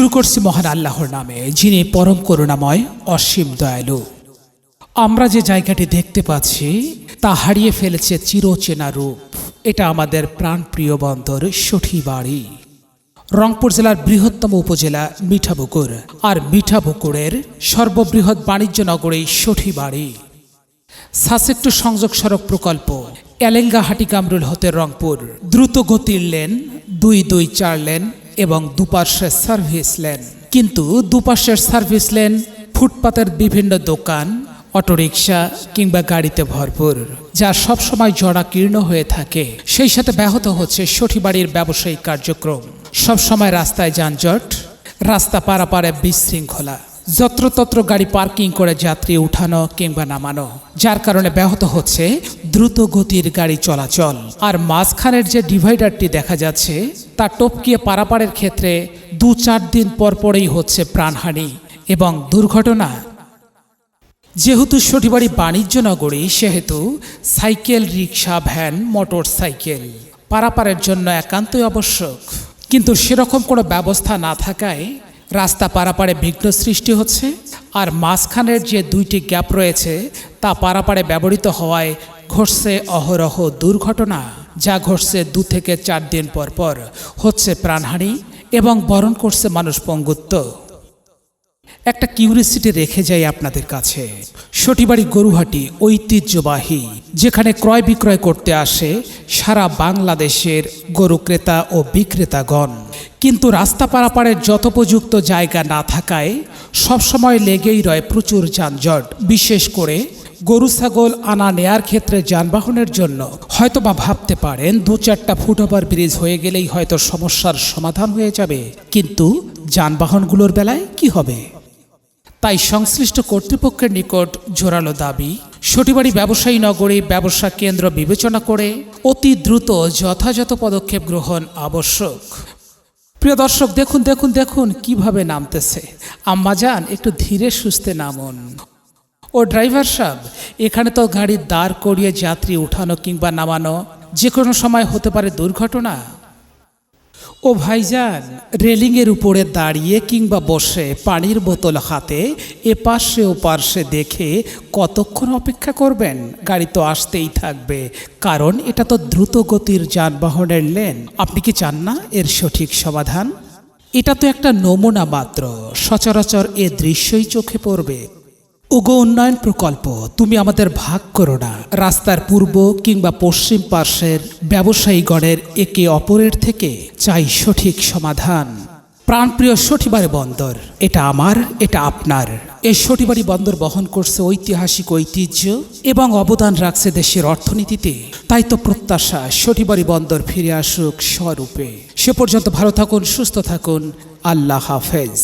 শুরু করছি মহান আল্লাহর নামে, যিনি পরম করুণাময়, অসীম দয়ালু। আমরা যে জায়গাটি দেখতে পাচ্ছি, তা হারিয়ে ফেলেছে চিরচেনা রূপ। এটা আমাদের প্রাণপ্রিয় বন্দর সঠী বাড়ি রংপুর জেলার বৃহত্তম উপজেলা মিঠাপুকুর আর মিঠাপুকুরের সর্ববৃহৎ বাণিজ্য নগরী সঠিবাড়ি। সাসেক্টু সংযোগ সড়ক প্রকল্প, এলেঙ্গাহাটি কামরুল হতে রংপুর। দ্রুত গতির লেন, দুই দুই চার লেন এবং দুপার্শ্বের সার্ভিস লেন। কিন্তু দুপাশের সার্ভিস লেন, ফুটপাতের বিভিন্ন দোকান, অটোরিকশা কিংবা গাড়িতে ভরপুর, যা সবসময় জড়াকীর্ণ হয়ে থাকে। সেই সাথে ব্যাহত হচ্ছে সঠিবাড়ির ব্যবসায়িক কার্যক্রম। সবসময় রাস্তায় যানজট, রাস্তা পারাপারে বিশৃঙ্খলা, যত্রতত্র গাড়ি পার্কিং করে যাত্রী উঠানো কিংবা নামানো, যার কারণে ব্যাহত হচ্ছে দ্রুত গতির গাড়ি চলাচল। আর মাঝখানের যে ডিভাইডারটি দেখা যাচ্ছে, তা টপকিয়ে পারাপারের ক্ষেত্রে দু চার দিন পর পরেই হচ্ছে প্রাণহানি। এবং দুর্ঘটনা। যেহেতু সঠিবাড়ি বাণিজ্য নগরী সেহেতু cycle rickshaw van motorcycle পারাপারের জন্য একান্তই আবশ্যক। কিন্তু সেরকম কোনো ব্যবস্থা না থাকায় রাস্তা পারাপারে বিঘ্ন সৃষ্টি হচ্ছে। আর মাঝখানের যে দুইটি গ্যাপ রয়েছে, তা পারাপারে ব্যবহৃত হওয়ায় ঘটছে অহরহ দুর্ঘটনা যা ঘটছে দু থেকে চার দিন পর পর। হচ্ছে প্রাণহানি এবং বরণ করছে মানুষ পঙ্গুত্ব। একটা কিউরিসিটি রেখে যাই আপনাদের কাছে। সটিবাড়ি গরুহাটি ঐতিহ্যবাহী, যেখানে ক্রয় বিক্রয় করতে আসে সারা বাংলাদেশের গরু ক্রেতা ও বিক্রেতাগণ। কিন্তু রাস্তা পারাপারের যথোপযুক্ত জায়গা না থাকায় সবসময় লেগেই রয় প্রচুর যানজট, বিশেষ করে গরু ছাগল আনা নেয়ার ক্ষেত্রে যানবাহনের জন্য। হয়তো বা ভাবতে পারেন, দু চারটা ফুটওভার ব্রিজ হয়ে গেলেই হয়তো সমস্যার সমাধান হয়ে যাবে। কিন্তু যানবাহনগুলোর বেলায় কি হবে? তাই সংশ্লিষ্ট কর্তৃপক্ষের নিকট জোরালো দাবি সটিবাড়ি ব্যবসায়ী নগরী ব্যবসা কেন্দ্র বিবেচনা করে অতি দ্রুত যথাযথ পদক্ষেপ গ্রহণ আবশ্যক। প্রিয় দর্শক, দেখুন দেখুন দেখুন কীভাবে নামতেছে। আম্মা যান একটু ধীরে সুস্থে নামুন। ও ড্রাইভার সাহেব, এখানে তো গাড়ি দাঁড় করিয়ে যাত্রী উঠানো কিংবা নামানো যে কোনো সময় হতে পারে দুর্ঘটনা। ও ভাইজান, রেলিংয়ের উপরে দাঁড়িয়ে কিংবা বসে পানির বোতল হাতে এ পাশে ও পার্শ্বে দেখে কতক্ষণ অপেক্ষা করবেন? গাড়ি তো আসতেই থাকবে, কারণ এটা তো দ্রুত গতির যানবাহনের লেন। আপনি কি চান না এর সঠিক সমাধান? এটা তো একটা নমুনা মাত্র, সচরাচর এ দৃশ্যই চোখে পড়বে। উগো উন্নয়ন প্রকল্প, তুমি আমাদের ভাগ করো না। রাস্তার পূর্ব কিংবা পশ্চিম পার্শ্বের ব্যবসায়ীগণের একে অপরের থেকে চাই সঠিক সমাধান। প্রাণপ্রিয় সঠিবারে বন্দর, এটা আমার, এটা আপনার। এই সঠিবাড়ি বন্দর বহন করছে ঐতিহাসিক ঐতিহ্য এবং অবদান রাখছে দেশের অর্থনীতিতে। তাই তো প্রত্যাশা সঠিবাড়ি বন্দর ফিরে আসুক স্বরূপে। সে পর্যন্ত ভালো থাকুন, সুস্থ থাকুন। আল্লাহ হাফেজ।